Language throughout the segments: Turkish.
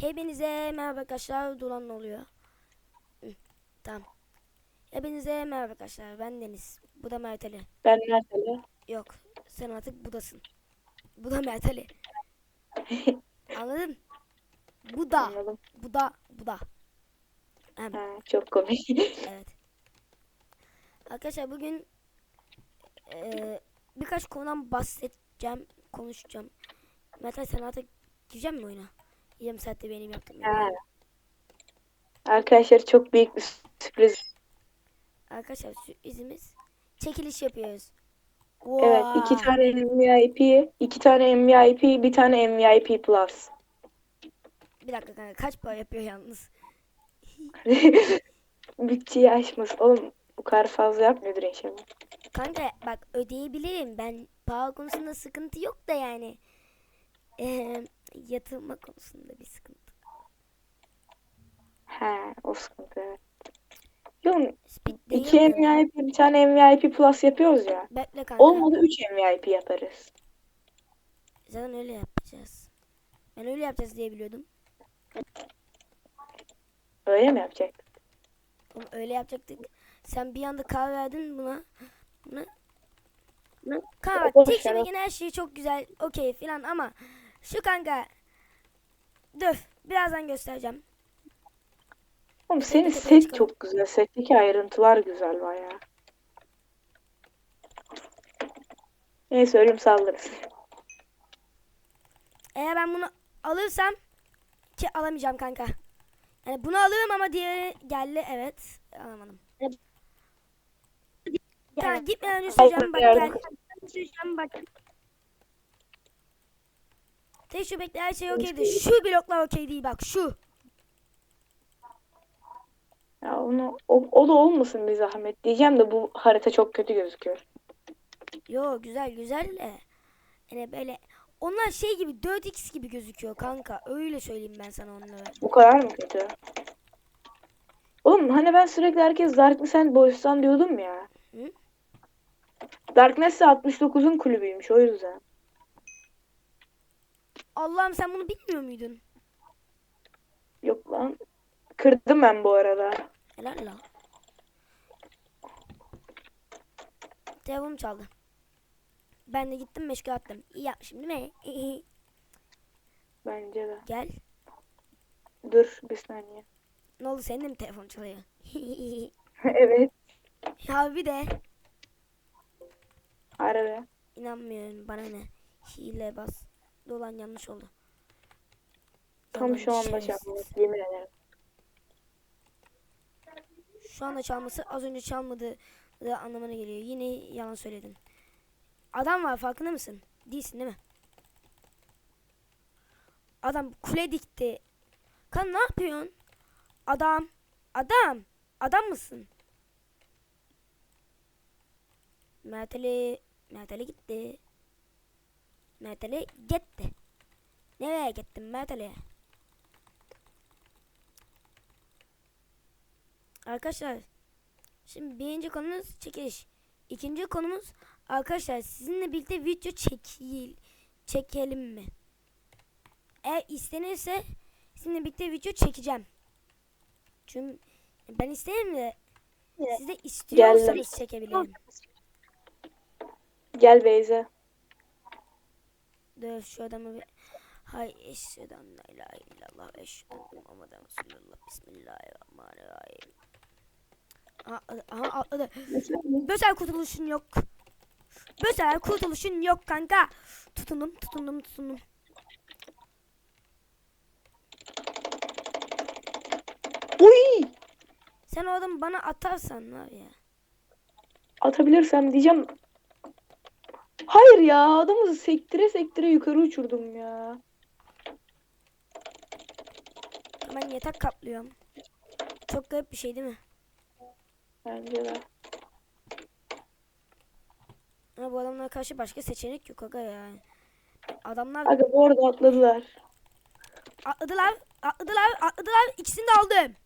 Hepinize merhaba arkadaşlar. Dolan ne oluyor? Hı, tamam. Hepinize merhaba arkadaşlar. Ben Deniz. Bu da Mert Ali. Ben Mert'e. Yok. Sen artık budasın. Bu da Mert Ali. Anladın? Bu da. Anladım. Bu da. Bu da. Hem, Ha, çok komik. evet. Arkadaşlar bugün eee, birkaç konudan bahsedeceğim. Konuşacağım. Mert Ali sen artık girecek mi oyuna? Yarım saatte benim yaptığım. gibi. Ha. Arkadaşlar çok büyük bir sürpriz. Arkadaşlar sürprizimiz çekiliş yapıyoruz. Evet, iki tane MVP, iki tane MVP, bir tane MVP Plus. Bir dakika kanka kaç para yapıyor yalnız? Bütçeyi aşmaz. Oğlum bu kadar fazla yapmıyordur inşallah. Kanka bak ödeyebilirim. Ben para konusunda sıkıntı yok da yani. Eee yatırma konusunda bir sıkıntı. He, o sıkıntı evet. Yok, Speed değil iki mi? MVP, bir tane MVP Plus yapıyoruz ya. Bekle kanka. Olmadı 3 MVP yaparız. Zaten öyle yapacağız. Ben öyle yapacağız diye biliyordum. Öyle mi yapacak? Oğlum öyle yapacaktık. Sen bir anda karar verdin buna. Buna. Boş tek şebekin her şeyi çok güzel. Okey filan ama şu kanka. Dur. Birazdan göstereceğim. Oğlum senin tepeye set çıkalım. çok güzel. Setteki ayrıntılar güzel bayağı. Neyse ölüm saldırısı. Eğer ben bunu alırsam ki alamayacağım kanka. Yani bunu alırım ama diğeri geldi evet. Alamadım. Kanka gitmeden önce söyleyeceğim bak gel. Söyleyeceğim bak. Tek şu bekle her şey okeydi. Şu bloklar okey değil bak şu. Ya onu o, o da olmasın bir zahmet diyeceğim de bu harita çok kötü gözüküyor. Yo güzel güzel de. Yani böyle onlar şey gibi 4x gibi gözüküyor kanka. Öyle söyleyeyim ben sana onları. Bu kadar mı kötü? Oğlum hani ben sürekli herkes Darkness and Boys'tan diyordum ya. Hı? Darkness de 69'un kulübüymüş o yüzden. Allah'ım sen bunu bilmiyor muydun? Yok lan. Kırdım ben bu arada. Helal la. Telefonum çaldı. Ben de gittim meşgul attım. İyi yapmışım değil mi? Bence de. Gel. Dur bir saniye. Ne oldu senin de mi telefon çalıyor? evet. ya bir de Harbi. inanmıyorum bana ne. Hile bas. Dolan yanlış oldu. Tam şu anda şerefsiz. çalmıyor. Yemin ederim. Şu anda çalması az önce çalmadığı da anlamına geliyor. Yine yalan söyledin. Adam var farkında mısın? Değilsin değil mi? Adam kule dikti. Kan ne yapıyorsun? Adam. Adam. Adam mısın? Mert Ali. Mert Ali gitti. Ali gitti. Nereye gittin Ali? Arkadaşlar şimdi birinci konumuz çekiliş. İkinci konumuz arkadaşlar sizinle birlikte video çekil çekelim mi? Eğer istenirse sizinle birlikte video çekeceğim. Çünkü ben isterim de siz de istiyorsanız çekebilirim. Gel Beyze. Dur şu adamı bir... Hay eşhedü en la ilahe illallah enne Muhammeden Resulullah. Bismillahirrahmanirrahim. Aha, aha atladı. Bösel kurtuluşun yok. Bösel kurtuluşun yok kanka. Tutundum tutundum tutundum. Uy! Sen o adamı bana atarsan var ya. Atabilirsem diyeceğim. Hayır ya adamı sektire sektire yukarı uçurdum ya. Ben yatak kaplıyorum. Çok garip bir şey değil mi? Bence de. Ama bu adamlara karşı başka seçenek yok aga ya. Adamlar Aga bu arada atladılar. atladılar, atladılar, atladılar. İkisini de aldım.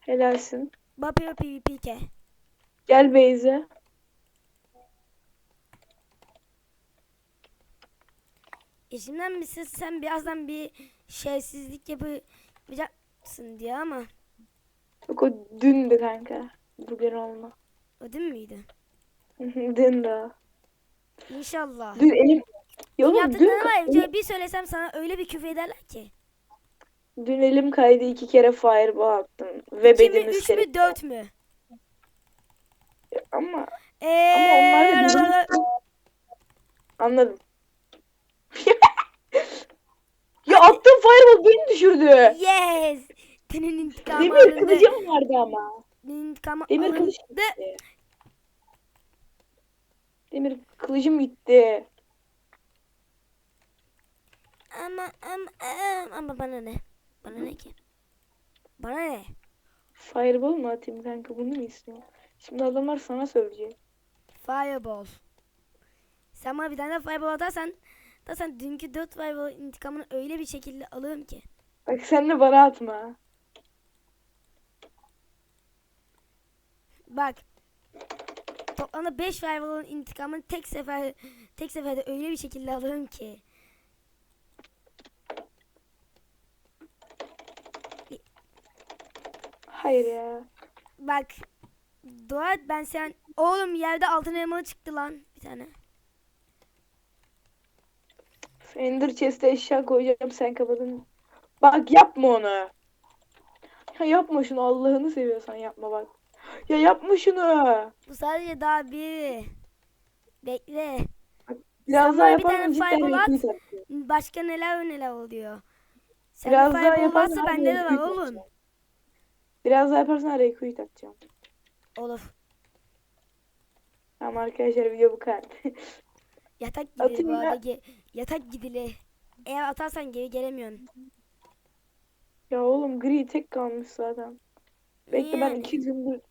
Helalsin. Bapio PvPK. Gel Beyze. İşimden bir ses sen birazdan bir şeysizlik yapacaksın diye ama Yok o dündü kanka. Bugün olma. o değil miydi? dün de. İnşallah. Dün elim... Ya oğlum dün, Yaptıklarını var ya, elim, bir- söylesem sana öyle bir küfür ederler ki. dün elim kaydı iki kere fireball attım. Ve 2 mi, bedimiz 3 mü, 4 mü? Ama Eee onlar da anladım. Ya attığım fireball beni düşürdü. Yes! Senin intikamı Demir alındı. kılıcım vardı ama. Senin intikamı Demir alındı. kılıç gitti. Demir kılıcım gitti. Ama ama ama, ama bana ne? Bana ne ki? Bana ne? Fireball mu atayım kanka bunu mu istiyorsun? Şimdi adamlar sana söyleyecek. Fireball. Sen bana bir tane fireball atarsan atarsan dünkü 4 fireball intikamını öyle bir şekilde alırım ki. Bak sen de bana atma. Bak. Toplamda 5 fireball'ın intikamını tek sefer tek seferde öyle bir şekilde alırım ki. Hayır ya. Bak. Dua et ben sen oğlum yerde altın elma çıktı lan bir tane. Ender chest'e eşya koyacağım sen kapadın. Bak yapma onu. Ya yapma şunu Allah'ını seviyorsan yapma bak. Ya yapma şunu. Bu sadece daha bir. Bekle. Biraz Sen daha bana bir tane yaparsan cidden fireball at. Başka neler neler oluyor. Sen Biraz daha fireball yaparsan varsa bende de var retweet oğlum. atacağım. Biraz daha yaparsan retweet atacağım. Olur. Tamam arkadaşlar video bu kadar. Yatak Atayım bu arada. ge- yatak gidili. Eğer atarsan geri gelemiyorsun. ya oğlum gri tek kalmış zaten. Bekle ben Yani. iki zümrüt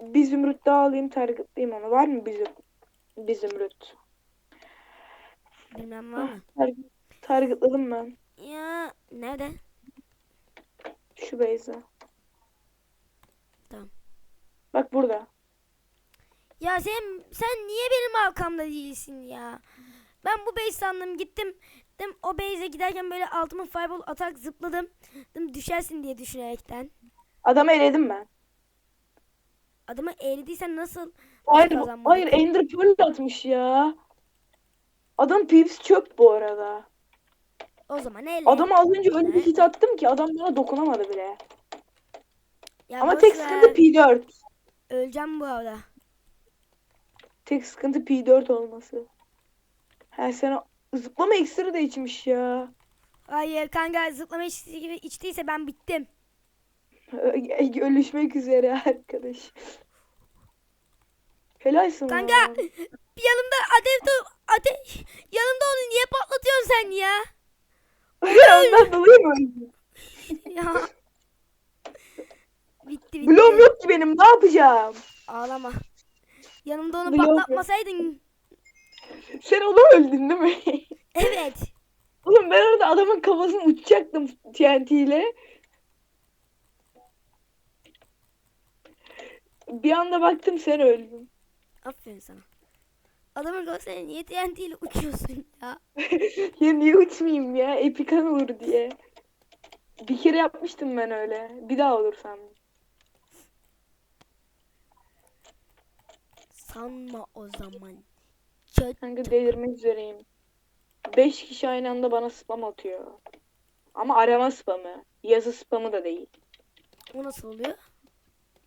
bir zümrüt daha alayım targetlayayım onu. Var mı zümrüt? Bir zümrüt. Bilmem var mı? Target, targetladım ben. Ya nerede? Şu base'e. Tamam. Bak burada. Ya sen sen niye benim arkamda değilsin ya? Ben bu base sandım gittim. Dedim, o base'e giderken böyle altıma fireball atak zıpladım. Dedim, düşersin diye düşünerekten. Adamı eledim ben. Adamı eğlediysen nasıl Hayır, hayır Ender Pearl atmış ya. Adam Peeves çöp bu arada. o zaman eğle. Adama az önce öyle bir hit attım ki adam bana dokunamadı bile. Ya Ama tek ver. sıkıntı P4. Öleceğim bu arada. Tek sıkıntı P4 olması. Her sene zıplama iksiri de içmiş ya. Hayır kanka zıplama gibi içtiyse ben bittim. Ölüşmek üzere arkadaş. Helalsin Kanka bir yanımda ateş. Ateş. Yanımda onu niye patlatıyorsun sen ya? Ondan dolayı mı? Ya. Bitti bitti. Bloğum yok ki benim ne yapacağım? Ağlama. Yanımda onu Bloğum yok. Sen onu öldün değil mi? Evet. Oğlum ben orada adamın kafasını uçacaktım TNT ile. Bir anda baktım sen öldün. Aferin sana. Adamın kafasına niye TNT ile uçuyorsun ya? ya niye uçmayayım ya? Epikan olur diye. Bir kere yapmıştım ben öyle. Bir daha olur sandım. Sanma o zaman. Çöt. Kanka delirmek üzereyim. 5 kişi aynı anda bana spam atıyor. Ama arama spamı. Yazı spamı da değil. O nasıl oluyor?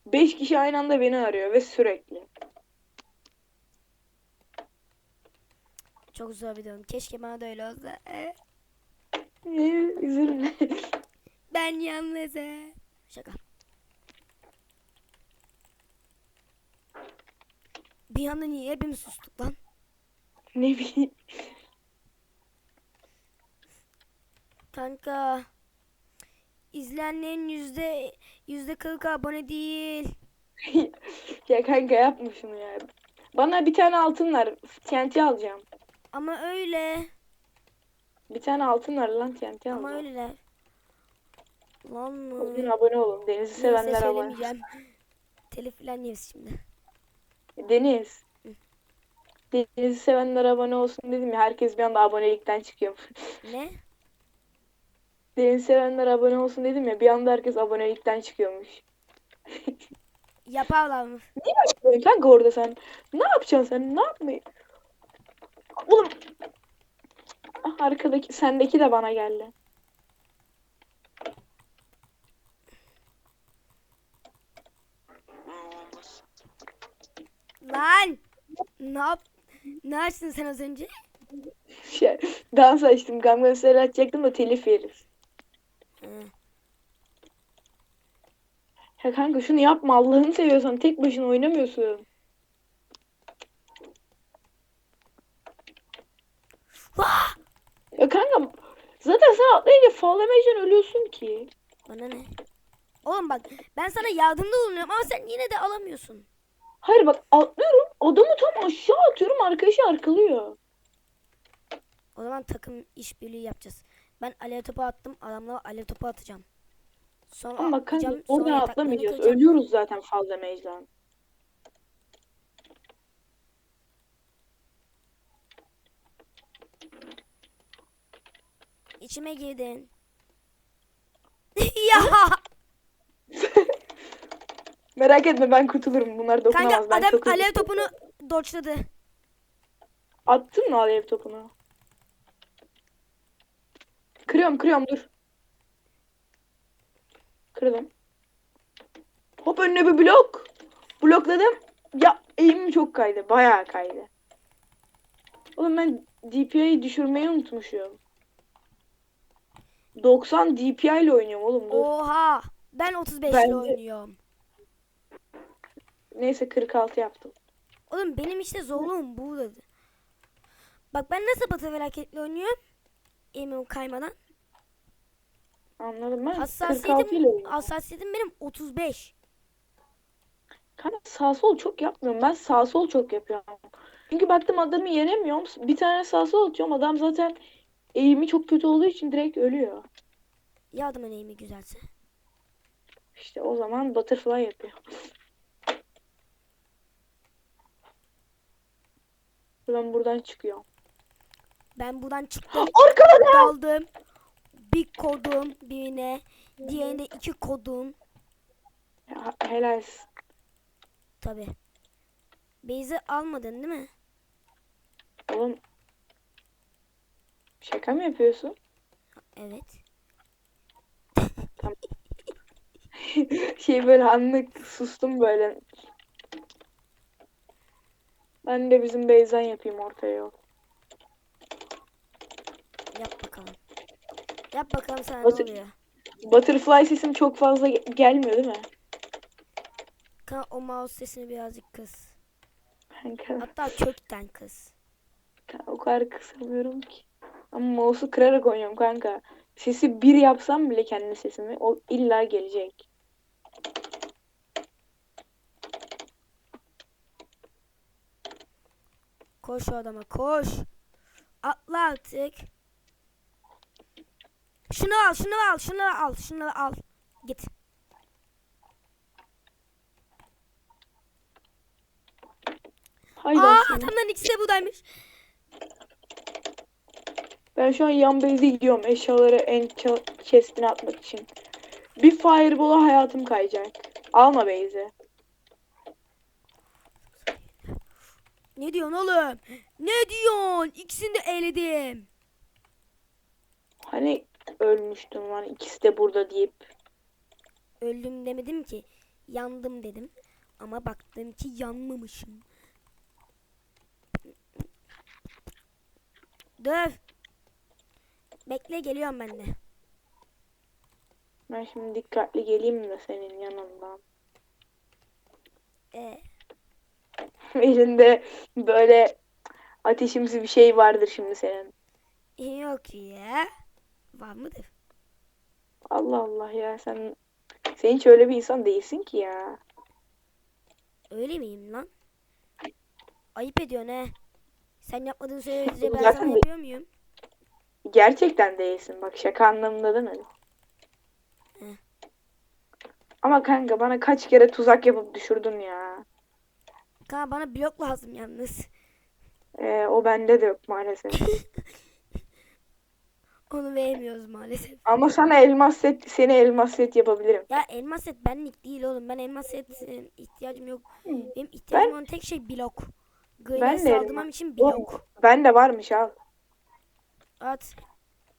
5 kişi aynı anda beni arıyor ve sürekli. Çok zor bir durum. Keşke bana da öyle olsa. Ee, Ee, üzülme. Ben yalnızım. Şaka. Bir anda niye hepimiz sustuk lan? Ne bileyim. Kanka. İzleyenlerin yüzde yüzde kırk abone değil. ya kanka yapma şunu ya. Bana bir tane altın ver. TNT alacağım. Ama öyle. Bir tane altın ver lan TNT Ama alacağım. öyleler. Lan Bugün abone olun. Deniz'i sevenler abone. Telif falan yeriz şimdi. Deniz. Deniz'i sevenler abone olsun dedim ya. Herkes bir anda abonelikten çıkıyor. Ne? Deniz sevenler abone olsun dedim ya bir anda herkes abonelikten çıkıyormuş. Yaparlar mı? Niye yapıyorsun kanka orada sen? Ne yapacaksın sen? Ne yapmayı? Oğlum. Ah, Arkadaki sendeki de bana geldi. Lan! Ne yap? Ne açtın sen az önce? Şey, dans açtım. Gangnam Style açacaktım da telif yeriz. Hı. Ya kanka şunu yapma Allah'ını seviyorsan tek başına oynamıyorsun. Vah! Ya kanka zaten sen atlayınca fallamayacaksın ölüyorsun ki. Bana ne? Oğlum bak ben sana yardımda bulunuyorum ama sen yine de alamıyorsun. Hayır bak atlıyorum adamı tam aşağı atıyorum arkadaşı arkalıyor. O zaman takım işbirliği yapacağız. Ben alev topu attım. Adamlara alev topu atacağım. Sonra Ama bak kanka yataklarını atlamayacağız. kıracağım. Ölüyoruz zaten fallamage'den. İçime girdin. ya Merak etme ben kurtulurum. Bunlar dokunamaz. kanka ben adam çok alev topunu dodge'ladı. Attın mı alev topunu? Kırıyorum kırıyorum dur. Kırdım. Hop önüne bir blok. Blokladım. Ya eğimim çok kaydı. Bayağı kaydı. Oğlum ben DPI'yi düşürmeyi unutmuşum. 90 DPI ile oynuyorum oğlum dur. Oha. Ben 35 Ben ile oynuyorum. Neyse 46 yaptım. Oğlum benim işte zorluğum bu dedi. Bak ben nasıl batı felaketle oynuyorum? Eğimim kaymadan. Anladım ben. 46 ile Hassasiyetim, hassasiyetim benim 35. Kanka sağ sol çok yapmıyorum. Ben sağ sol çok yapıyorum. Çünkü baktım adamı yenemiyorum. Bir tane sağ sol atıyorum. Adam zaten eğimi çok kötü olduğu için direkt ölüyor. Ya adamın eğimi güzelse. İşte o zaman butterfly yapıyor. Ben buradan çıkıyorum. Ben buradan çıktım. Arkada daldım. Bir kodum birine. Diğerinde iki kodum. Ya, helal. Tabi. Beyzi almadın değil mi? Oğlum. Şaka mı yapıyorsun? Evet. Şey böyle anlık sustum böyle. Ben de bizim Beyzan yapayım ortaya yol. Yap bakalım. Yap bakalım sana ne Batır- oluyor. Butterfly sesim çok fazla ge- gelmiyor değil mi? Kanka o mouse sesini birazcık kıs. Kanka, Hatta kökten kıs. o kadar kısamıyorum ki. Ama mouse'u kırarak oynuyorum kanka. Sesi bir yapsam bile kendi sesimi o illa gelecek. Koş o adama koş. Atla artık. Şunu al şunu al şunu al şunu al. Git. Haydi Aa aslında. adamların ikisi de buradaymış. Ben şu an yan base'e gidiyorum eşyaları en chest'ine atmak için. Bir fireball'a hayatım kayacak. Alma base'i. Ne diyorsun oğlum? Ne diyorsun? İkisini de eledim. Hani ölmüştüm lan ikisi de burada deyip. Öldüm demedim ki. Yandım dedim. Ama baktım ki yanmamışım. Döv. Bekle geliyorum ben de. Ben şimdi dikkatli geleyim de senin yanından. Ee, Elinde böyle ateşimsi bir şey vardır şimdi senin. yok ya. Var mıdır? Allah Allah ya sen sen hiç öyle bir insan değilsin ki ya. Öyle miyim lan? Ayıp ediyorsun he. Sen yapmadığın sürece ben sana yapıyor muyum? Gerçekten değilsin. Bak şaka anlamında demedim. Hı. Ama kanka bana kaç kere tuzak yapıp düşürdün ya. Kanka bana blok lazım yalnız. Ee, o bende de yok maalesef. Onu veremiyoruz maalesef. Ama sana elmas set, seni elmas set yapabilirim. Ya elmas set benlik değil oğlum. Ben elmas setin ihtiyacım yok. Hı. Benim ihtiyacım olan tek şey blok. Ben de saldırmam için blok. Ben de varmış al. At.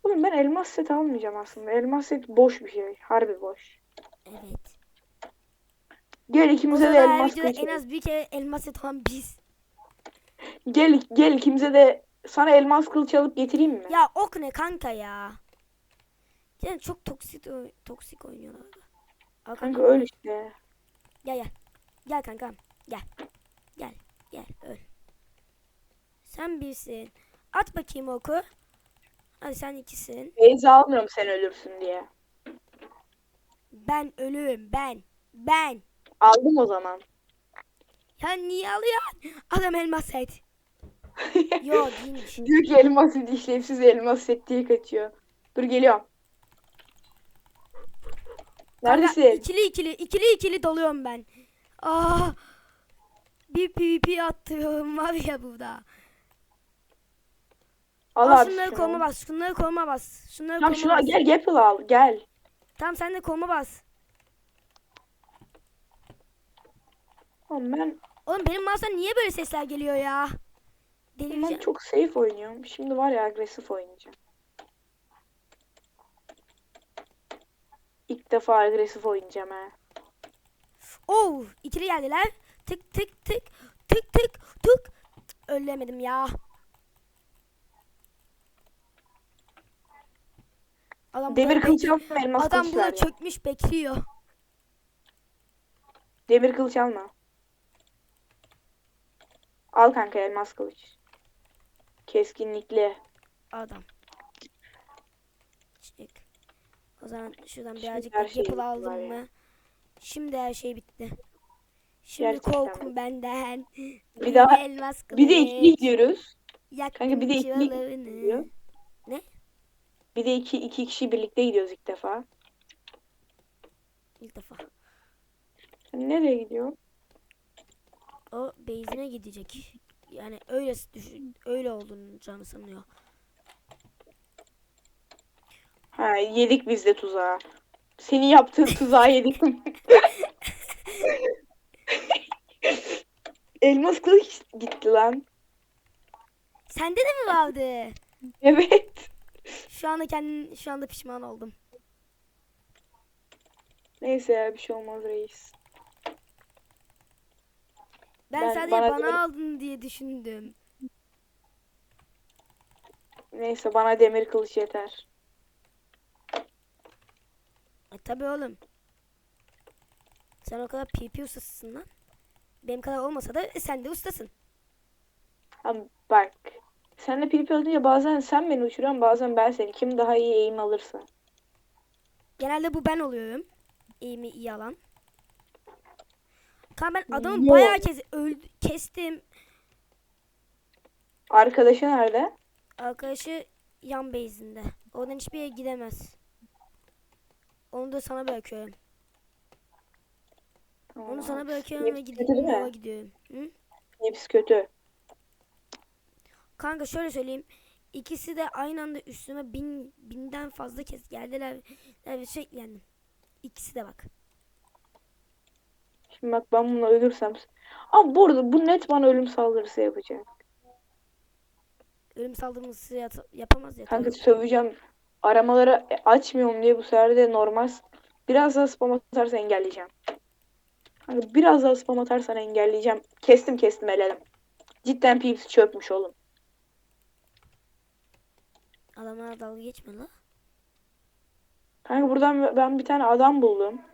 Oğlum ben elmas set almayacağım aslında. Elmas set boş bir şey. Harbi boş. Evet. Gel ikimize de elmas videoda kılıç. en az bir kere elmas olan biz. Gel gel ikimize de sana elmas kılıç alıp getireyim mi? Ya ok ne kanka ya. Yani çok toksik toksik oynuyorlar. Al Kanka öyle işte. Gel gel. Gel kankam. Gel. Gel. Gel. Öl. Sen birsin. At bakayım oku. Hadi sen ikisin. Beyza almıyorum sen ölürsün diye. Ben ölürüm. Ben. Ben. Aldım o zaman. Ya niye alıyorsun? Adam elmas set. Yo değilmiş. Diyor ki elmas set işlevsiz elmas set diye kaçıyor. Dur geliyorum. Kanka, Neredesin? ikili ikili ikili ikili doluyorum ben. Aa, bir PvP attım var ya burada. Al abi şunları şunu. koluma bas. Şunları koluma bas. Şunları Tamam koluma şunu bas. gel Gapple al gel. Tamam sen de koluma bas. Oğlum ben, Oğlum benim mouse'dan niye böyle sesler geliyor ya? ben Delireceğim. çok safe oynuyorum. Şimdi var ya agresif oynayacağım. İlk defa agresif oynayacağım ha. Oo, ikili geldiler. Tık tık tık tık tık tık. Ölemedim ya. Adam Demir kılıç alma elmas Adam burada ya. çökmüş bekliyor. Demir kılıç alma. Al kanka elmas kılıç. Keskinlikle. Adam. Çık. O zaman şuradan Şimdi birazcık her şey yapıl bitti aldım mı? Şimdi her şey bitti. Şimdi Gerçekten korkun mi? benden. Bir daha- elmas Bir de kılıç. ikili gidiyoruz. Yaktım Kanka bir de ikili gidiyor. Ne? Bir de iki, iki kişi birlikte gidiyoruz ilk defa. İlk defa. Sen nereye gidiyor? O beyzine gidecek. Yani öyle düşün, öyle olduğunu canı sanıyor. Ha yedik biz de tuzağı. Senin yaptığın tuzağı yedik. elmas kılıç gitti lan. Sende de mi vardı? Evet. Şu anda kendim şu anda pişman oldum. Neyse ya bir şey olmaz reis. Ben, Ben- sadece bana bana, demir- aldın diye düşündüm. Neyse bana demir kılıç yeter. E tabi oğlum. Sen o kadar PP ustasısın lan. Benim kadar olmasa da sen de ustasın. Ama bak. Senle PvP olunca bazen sen beni uçuruyorsun bazen ben seni. Kim daha iyi eğim alırsa. Genelde bu ben oluyorum. İyi mi iyi alan. Kanka ben adamı Yo. bayağı kez öldü, kestim. Arkadaşı nerede? Arkadaşı yan base'inde. Oradan hiçbir yere gidemez. Onu da sana bırakıyorum. Tamam Onu sana bırakıyorum ve gidiyorum. Yola gidiyorum. Hı? Hepsi kötü. Kanka şöyle söyleyeyim. İkisi de aynı anda üstüme bin, binden fazla kez geldiler ve sürekli yendim. İkisi de bak. Şimdi bak ben bununla ölürsem. Ama bu arada bu net bana ölüm saldırısı yapacak. Ölüm saldırısı yapamaz ya. Kanka söveceğim. Aramaları açmıyorum diye bu sefer de normal. Biraz daha spam atarsan engelleyeceğim. Kanka biraz daha spam atarsan engelleyeceğim. Kestim kestim eledim. Cidden Peeps çökmüş oğlum. Adamlara dalga geçme la. Kanka buradan ben bir tane adam buldum.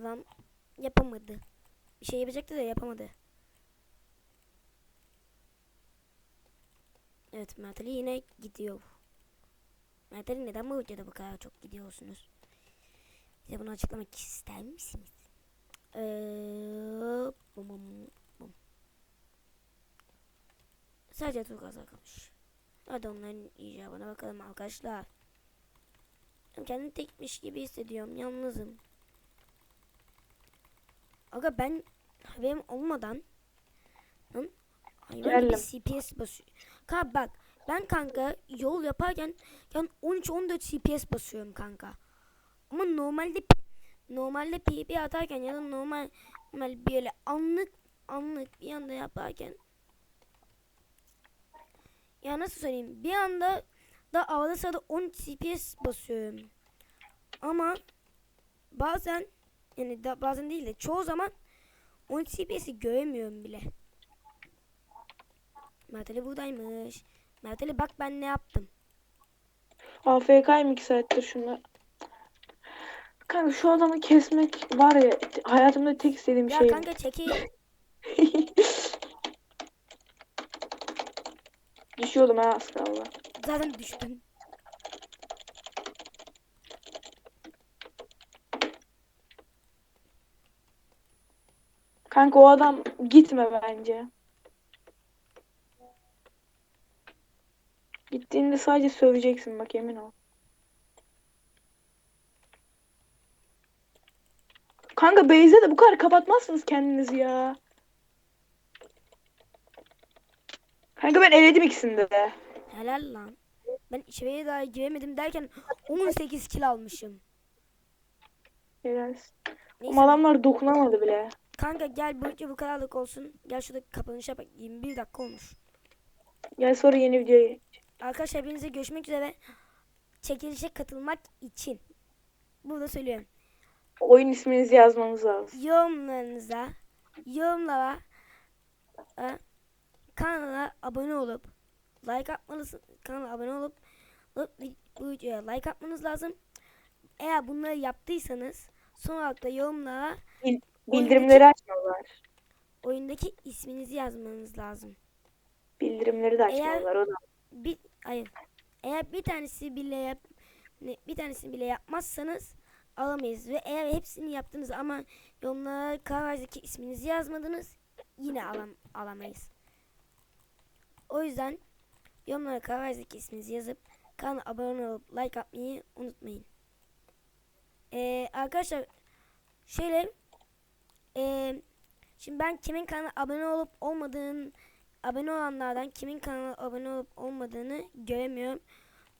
Adam yapamadı. Bir şey yapacaktı da yapamadı. Evet Mert Ali yine gidiyor. Mert Ali neden bu videoda bu kadar çok gidiyorsunuz? Bize bunu açıklamak ister misiniz? Ee, bum bum bum. Sadece turkuazlar kalmış. Hadi onların icabına bakalım arkadaşlar. Kendimi tekmiş gibi hissediyorum. Yalnızım. Aga ben haberim olmadan hayvan gibi CPS basıyor. Kanka bak ben kanka yol yaparken yani 13-14 CPS basıyorum kanka. Ama normalde normalde PP atarken ya da normal, normal böyle anlık anlık bir anda yaparken ya nasıl söyleyeyim bir anda da arada sırada 10 CPS basıyorum. Ama bazen yani da, bazen değil de çoğu zaman 10 CPS'i göremiyorum bile. Mert Ali buradaymış. Mert Ali bak ben ne yaptım. AFK'yim 2 saattir şunlar. Kanka şu adamı kesmek var ya hayatımda tek istediğim Ya şey. kanka çekil. Düşüyordum ha az kaldı. Zaten düştüm. Kanka o adam gitme bence. Gittiğinde sadece söveceksin bak emin ol. Kanka Beyze de bu kadar kapatmazsınız kendinizi ya. Kanka ben eledim ikisini de. Helal lan. Ben içeriye daha giremedim derken 18 kill almışım. Helal. Neyse Ama adamlar dokunamadı bile. Kanka gel bu video bu kadarlık olsun. Gel şurada kapanış yap. 21 dakika olmuş. Gel sonra yeni videoya. Arkadaşlar hepinize görüşmek üzere. Çekilişe katılmak için. Burada söylüyorum. Oyun isminizi yazmanız lazım. Yorumlarınıza yorumlara e, kanala abone olup like atmalısın. Kanala abone olup bu- videoya like atmanız lazım. Eğer bunları yaptıysanız son olarak da yorumlara Bildirimleri açmıyorlar. oyundaki isminizi yazmanız lazım. Bildirimleri de Eğer- açmıyorlar o da. Bir hayır. Eğer bir tanesi bile yap bir tanesini bile yapmazsanız alamayız ve eğer hepsini yaptınız ama yorumlara Karavazdaki isminizi yazmadınız yine alam alamayız. O yüzden yorumlara Karavazdaki isminizi yazıp kanala abone olup like atmayı unutmayın. Ee, arkadaşlar şöyle ee, şimdi ben kimin kanala abone olup olmadığını abone olanlardan kimin kanala abone olup olmadığını göremiyorum.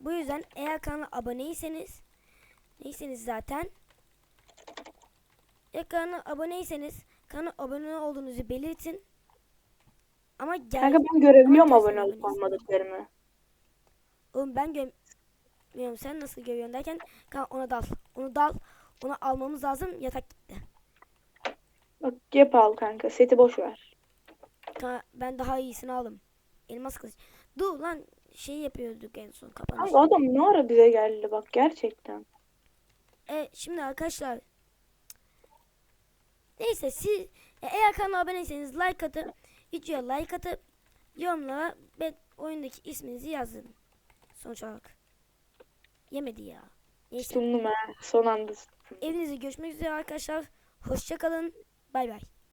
Bu yüzden eğer kanala aboneyseniz neyseniz zaten ya kanala aboneyseniz kanala abone olduğunuzu belirtin. Ama gel Kanka ben görebiliyorum abone olup aboneyiz. olmadıklarını. oğlum ben görmüyorum sen nasıl görüyorsun derken kanka ona dal. Onu dal. Onu almamız lazım. Yatak gitti. Bak yap al kanka. Seti boş ver. Kanka, ben daha iyisini aldım. Elmas kılıç. Dur lan şey yapıyorduk en son kapanış. Kanka adam ne ara bize geldi bak gerçekten. E, şimdi arkadaşlar neyse siz e, eğer kanala aboneyseniz like atıp videoya like atıp yorumlara ve oyundaki isminizi yazın. Sonuç olarak. Yemedi ya. Neyse. Sundum ha. Son anda. Evinize görüşmek üzere arkadaşlar. Hoşça kalın. Bay bay.